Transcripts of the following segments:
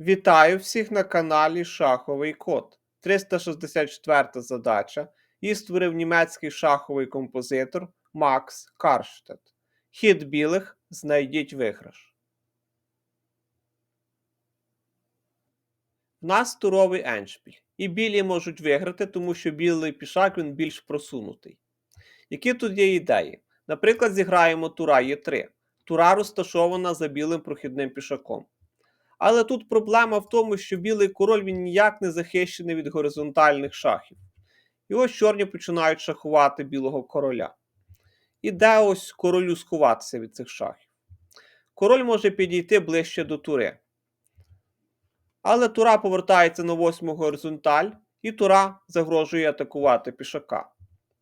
Вітаю всіх на каналі Шаховий Код. 364 задача. Її створив німецький шаховий композитор Макс Карштет. Хід білих знайдіть виграш. В нас туровий еншпіль. І білі можуть виграти, тому що білий пішак він більш просунутий. Які тут є ідеї? Наприклад, зіграємо тура Е3. Тура розташована за білим прохідним пішаком. Але тут проблема в тому, що білий король він ніяк не захищений від горизонтальних шахів. І ось чорні починають шахувати білого короля. І де ось королю сховатися від цих шахів? Король може підійти ближче до тури. Але тура повертається на восьму горизонталь, і тура загрожує атакувати пішака.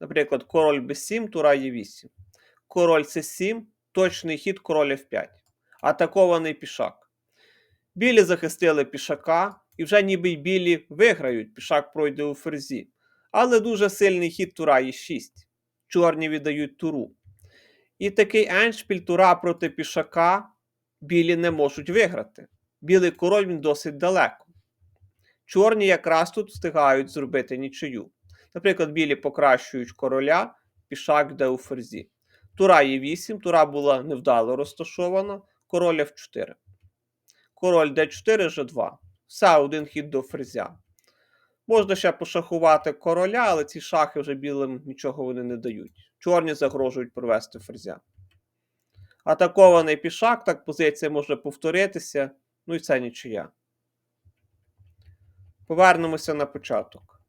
Наприклад, король b7, тура Е8. Король С7, точний хід король F5. Атакований пішак. Білі захистили пішака, і вже ніби й білі виграють, пішак пройде у ферзі. Але дуже сильний хід тура Е6. Чорні віддають туру. І такий еншпіль тура проти пішака білі не можуть виграти. Білий король він досить далеко. Чорні якраз тут встигають зробити нічию. Наприклад, білі покращують короля, пішак йде у ферзі. Тура є 8, тура була невдало розташована, король F4. Король d4, g2. Все, один хід до ферзя. Можна ще пошахувати короля, але ці шахи вже білим нічого вони не дають. Чорні загрожують провести ферзя. Атакований пішак, так позиція може повторитися. Ну і це нічия. Повернемося на початок.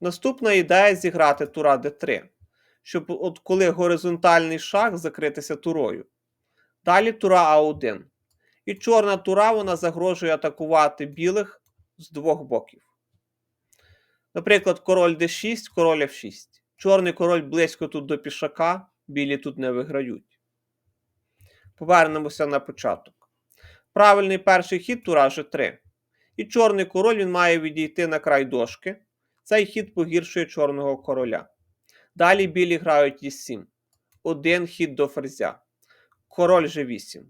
Наступна ідея зіграти тура d3, щоб от коли горизонтальний шах закритися турою. Далі тура А1. І чорна тура вона загрожує атакувати білих з двох боків. Наприклад, король d6, король f6. Чорний король близько тут до пішака, білі тут не виграють. Повернемося на початок. Правильний перший хід тура G3. І чорний король він має відійти на край дошки. Цей хід погіршує чорного короля. Далі білі грають Е7. Один хід до ферзя. Король G8.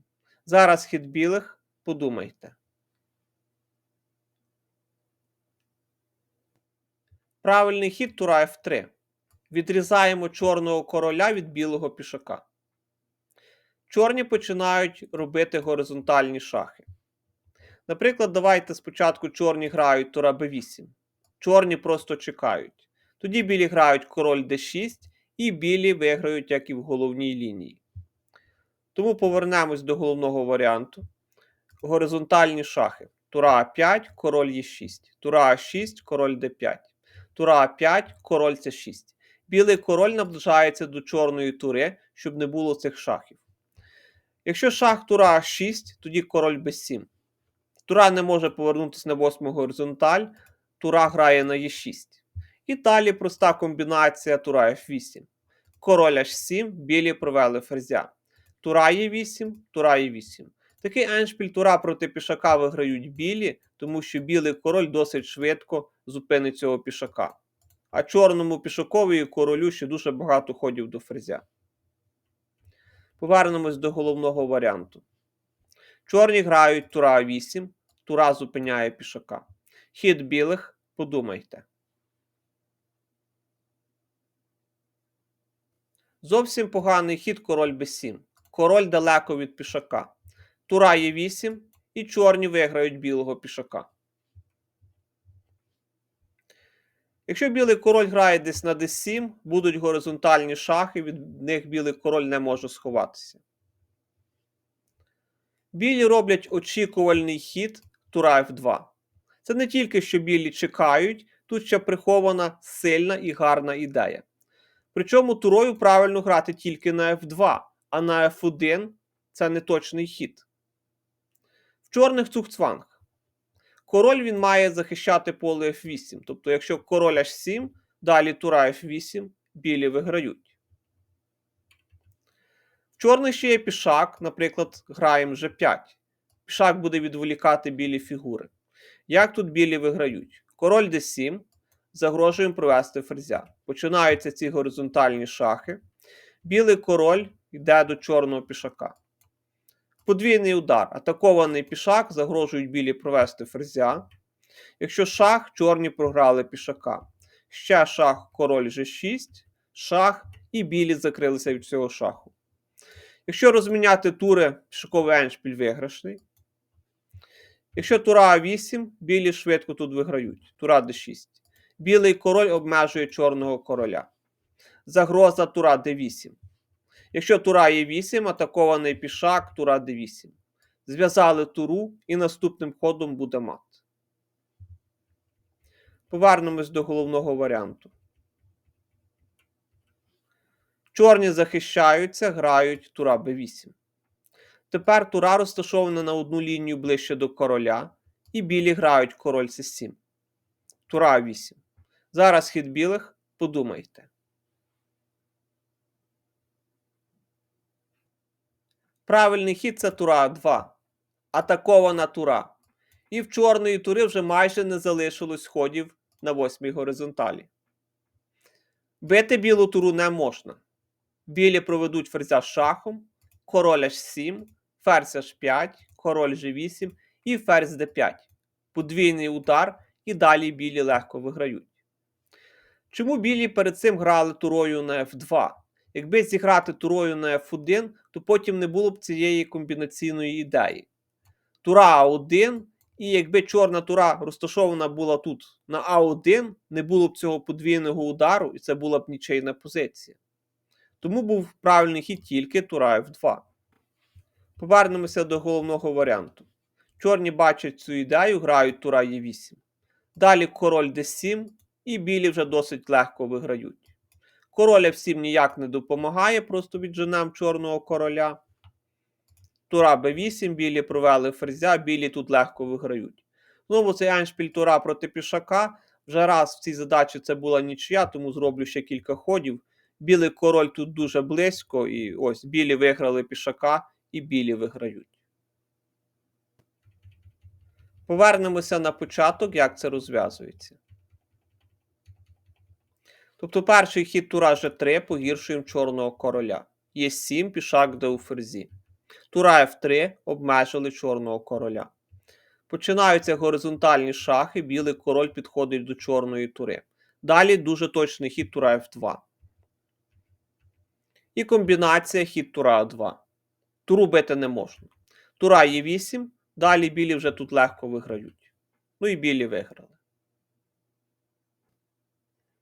Зараз хід білих. Подумайте. Правильний хід тура F3. Відрізаємо чорного короля від білого пішака. Чорні починають робити горизонтальні шахи. Наприклад, давайте спочатку чорні грають тура b8. Чорні просто чекають. Тоді білі грають король d6, і білі виграють, як і в головній лінії. Тому повернемось до головного варіанту. Горизонтальні шахи. Тура А5, король Е6. Тура А6, король Д5. Тура А5, король С6. Білий король наближається до чорної тури, щоб не було цих шахів. Якщо шах тура А6, тоді король Б7. Тура не може повернутися на восьму горизонталь, тура грає на Е6. І далі проста комбінація тура F8. Король H7, білі провели ферзя. Тура Е8, тура Е8. Такий еншпіль тура проти пішака виграють білі, тому що білий король досить швидко зупинить цього пішака. А чорному пішакові королю ще дуже багато ходів до ферзя. Повернемось до головного варіанту. Чорні грають тура 8, тура зупиняє пішака. Хід білих, подумайте. Зовсім поганий хід король b7. Король далеко від пішака. Тура є 8, і чорні виграють білого пішака. Якщо білий король грає десь на d7, будуть горизонтальні шахи, від них білий король не може сховатися. Білі роблять очікувальний хід тура f2. Це не тільки що білі чекають, тут ще прихована сильна і гарна ідея. Причому турою правильно грати тільки на f2, а на f1 це не точний хід. В чорних цухцванг. Король він має захищати поле f8. Тобто, якщо король h7, далі тура f8, білі виграють. В чорних ще є пішак, наприклад, граємо g5. Пішак буде відволікати білі фігури. Як тут білі виграють? Король d7. Загрожуємо провести ферзя. Починаються ці горизонтальні шахи. Білий король йде до чорного пішака. Подвійний удар. Атакований пішак загрожують білі провести ферзя. Якщо шах, чорні програли пішака. Ще шах, король G6, шах і білі закрилися від цього шаху. Якщо розміняти тури, пішаковий еншпіль виграшний. Якщо тура А8, білі швидко тут виграють. Тура Д6. Білий король обмежує чорного короля. Загроза тура Д8. Якщо тура є 8, атакований пішак, тура Д8. Зв'язали туру і наступним ходом буде мат. Повернемось до головного варіанту. Чорні захищаються, грають тура Б8. Тепер тура розташована на одну лінію ближче до короля, і білі грають король С7. Тура 8. Зараз хід білих. Подумайте. Правильний хід це тура 2. Атакована тура. І в чорної тури вже майже не залишилось ходів на восьмій горизонталі. Бити білу туру не можна. Білі проведуть ферзя шахом, король H7, ферзь H5, король G8 і ферзь D5. Подвійний удар, і далі білі легко виграють. Чому білі перед цим грали турою на F2? Якби зіграти турою на F1, то потім не було б цієї комбінаційної ідеї. Тура А1, і якби чорна тура розташована була тут на А1, не було б цього подвійного удару, і це була б нічийна позиція. Тому був правильний хід тільки тура F2. Повернемося до головного варіанту. Чорні бачать цю ідею, грають тура Е8. Далі король d7, і білі вже досить легко виграють. Король F7 ніяк не допомагає, просто відженем чорного короля. Тура b8, білі провели ферзя, білі тут легко виграють. Знову цей аншпіль тура проти пішака. Вже раз в цій задачі це була нічия, тому зроблю ще кілька ходів. Білий король тут дуже близько, і ось білі виграли пішака, і білі виграють. Повернемося на початок, як це розв'язується. Тобто перший хід тура G3 погіршуємо чорного короля. Є 7 пішак де у ферзі. Тура F3 обмежили чорного короля. Починаються горизонтальні шахи, білий король підходить до чорної тури. Далі дуже точний хід тура F2. І комбінація хід тура А2. Туру бити не можна. Тура Е8, далі білі вже тут легко виграють. Ну і білі виграли.